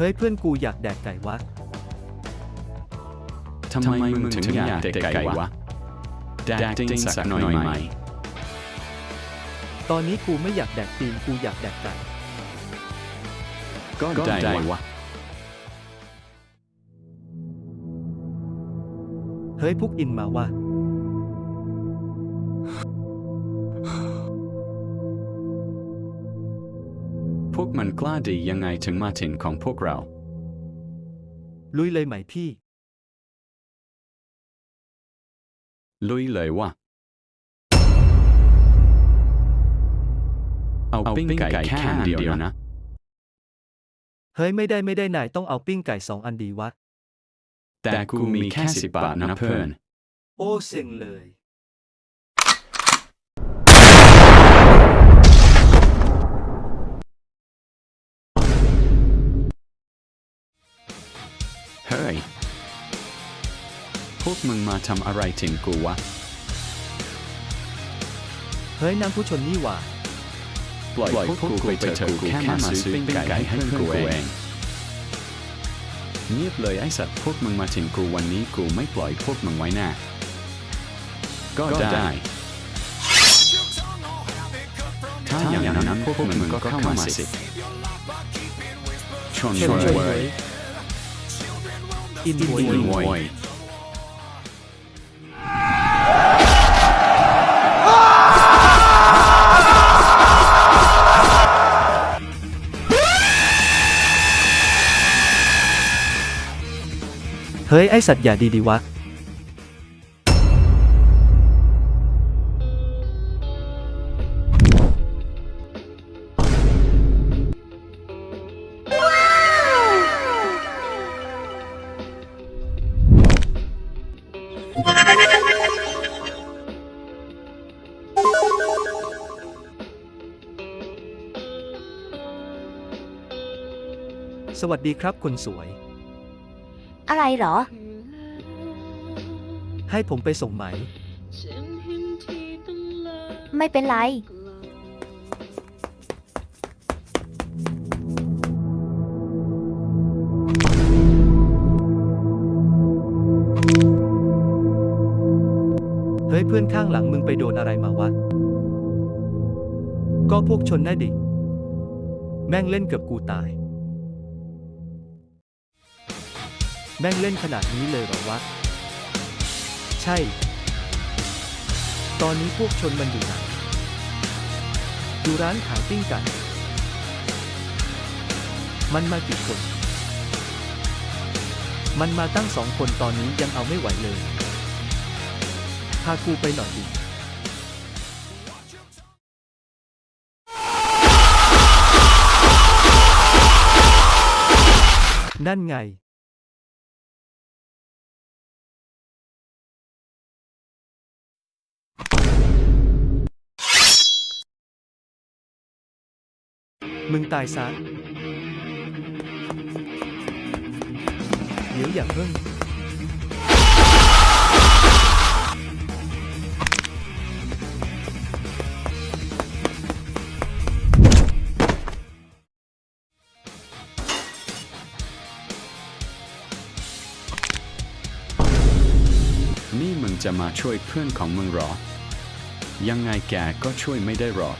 เฮ้ยเพื่อนกูอยากแดกไก่วะ ทำไมมึงถึงอยากเด็กไก่วะ แดกติ้งสักหน่อยไหม ตอนนี้กูไม่อยากแดกตีนกูอยากแดกไก่ ก็ได้วะ เฮ้ยพวกอินมาว่ะ วกมันกล้าดียังไงถึงมาถิ่นของพวกเรา ลุยเลยไหมพี่ ลุยเลยวะเอาปิ้งไก่แค่อันเดียวนะ เฮ้ยไม่ได้ไม่ได้นายต้องเอาปิ้งไก่สองอันดีวะ แต่กูมีแค่สิบบาทนะเพื่อน โอ้เซ็งเลย วกมึงมาทำอะไรถิ่นกูวะ เฮ้ยนางผู้ชนนี่หว่า ปล่อยพวกกูไปเถอะกูแค่มาซื้อปิ้งไก่ให้เพื่อนกูเองเงียบเลยไอ้สัตว์พวกมึงมาถิ่นกูวันนี้กูไม่ปล่อยพวกมึงไว้แน่ก็ได้ ถ้าอย่างนั้นพวกมึงก็เข้ามาสิ ชนเชิญชนเชิญเว้เฮ้ยยอินโวย เฮ้ยไอสัตว์อย่าดีดีวะ สวัสดีครับคนสวย อะไรเหรอ ให้ผมไปส่งไหม ไม่เป็นไร เฮ้ยเพื่อนข้างหลังมึงไปโดนอะไรมาวะ ก็พวกชนน่ะดิ แม่งเล่นเกือบกูตาย แม่งเล่นขนาดนี้เลยหรอวะ ใช่ ตอนนี้พวกชนมันอยู่ไหนดูร้านขายปิ้งไก่มันมากี่คน มันมาตั้งสองคนตอนนี้ยังเอาไม่ไหวเลย พากูไปหน่อยดินั่นไง มึงตายซะ เดี๋ยวอย่าเพิ่ง นี่มึงจะมาช่วยเพื่อนของมึงเหรอ ยังไงแกก็ช่วยไม่ได้หรอก